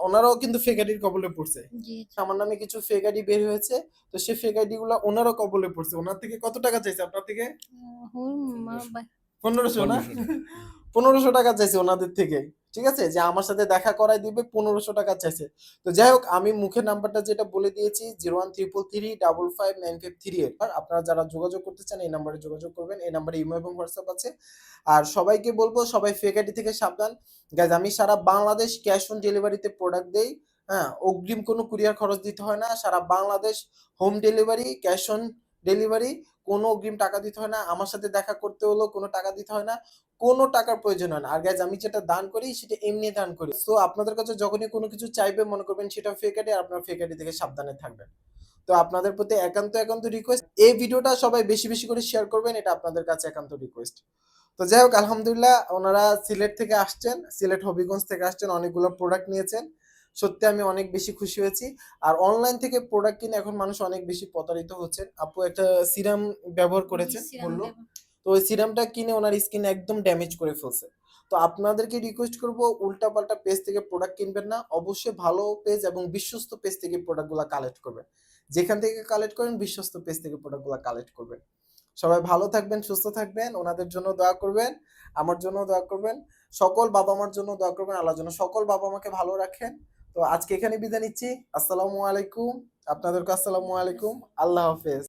ওনারাও কিন্তু ফেক আইডির কবলে পড়ছে। জি আমার নামে কিছু ফেক আইডি বের হয়েছে তো সেই ফেক আইডি গুলা ওনারও কবলে পড়ছে। ওনার থেকে কত টাকা চাইছে? আপনার থেকে? হুম মা বা- পনেরোশো না? পনেরোশো টাকা চাইছে ওনাদের থেকে। ঠিক আছে? যে আমার সাথে দেখা করাই দিবে, পনেরোশো টাকা চাইছে। তো যাই হোক, আমি মুখের নাম্বারটা যেটা বলে দিয়েছি zero one triple three double five nine five three eight আর আপনারা যারা যোগাযোগ করতে চান, এই নাম্বারে যোগাযোগ করবেন। এই নাম্বারে ইমো এবং হোয়াটসঅ্যাপ আছে। আর সবাইকে বলব, সবাই ফেক আইডি থেকে সাবধান। গাইজ আমি সারা বাংলাদেশ ক্যাশ অন ডেলিভারিতে প্রোডাক্ট দেই। হ্যাঁ অগ্রিম কোনো কুরিয়ার খরচ দিতে হয় না। সারা Bangladesh home delivery cash on delivery, কোনো অগ্রিম টাকা দিতে হয় না, আমার সাথে দেখা করতে হলেও কোনো টাকা দিতে হয় না, কোনো টাকার প্রয়োজন হয় না। আর গাইজ আমি যেটা দান করি, সেটা এমনি দান করি। তো আপনাদের কাছে যখনই কোনো কিছু চাইবে, মনে করবেন সেটা ফেক আর আপনার ফেক আইডি থেকে সাবধানে থাকবেন। তো আপনাদের প্রতি একান্ত একান্ত রিকোয়েস্ট এই ভিডিওটা সবাই বেশি বেশি করে শেয়ার করবেন, এটা আপনাদের কাছে একান্ত রিকোয়েস্ট তো যাই হোক, আলহামদুলিল্লাহ, ওনারা সিলেট থেকে আসছেন, সিলেট হবিগঞ্জ থেকে আসছেন, অনেকগুলো প্রোডাক্ট নিয়েছেন। সত্যি আমি অনেক বেশি খুশি হয়েছি। আর অনলাইন থেকে প্রোডাক্ট কিনে এখন মানুষ অনেক বেশি প্রতারিত হচ্ছে। আপু একটা সিরাম ব্যবহার করেছে বলল। তো ওই সিরামটা কিনে ওনার স্কিন একদম ড্যামেজ করে ফেলছে। তো আপনাদেরকে রিকোয়েস্ট করব উল্টা পাল্টা পেজ থেকে প্রোডাক্ট কিনবেন না। অবশ্যই ভালো পেজ এবং বিশ্বস্ত পেজ থেকে প্রোডাক্টগুলো কালেক্ট করবেন। যেখান থেকে কালেক্ট করেন বিশ্বস্ত পেজ থেকে প্রোডাক্টগুলো কালেক্ট করবেন। সবাই ভালো থাকবেন সুস্থ থাকবেন। ওনাদের জন্য দোয়া করবেন আমার জন্য দোয়া করবেন। সকল বাবা মার জন্য দোয়া করবেন আল্লাহর জন্য। সকল বাবা মাকে ভালো রাখেন। তো আজকে এখানে বিদায় নিচ্ছি। আসসালামু আলাইকুম। আপনাদেরকে আসসালামু আলাইকুম। আল্লাহ হাফেজ।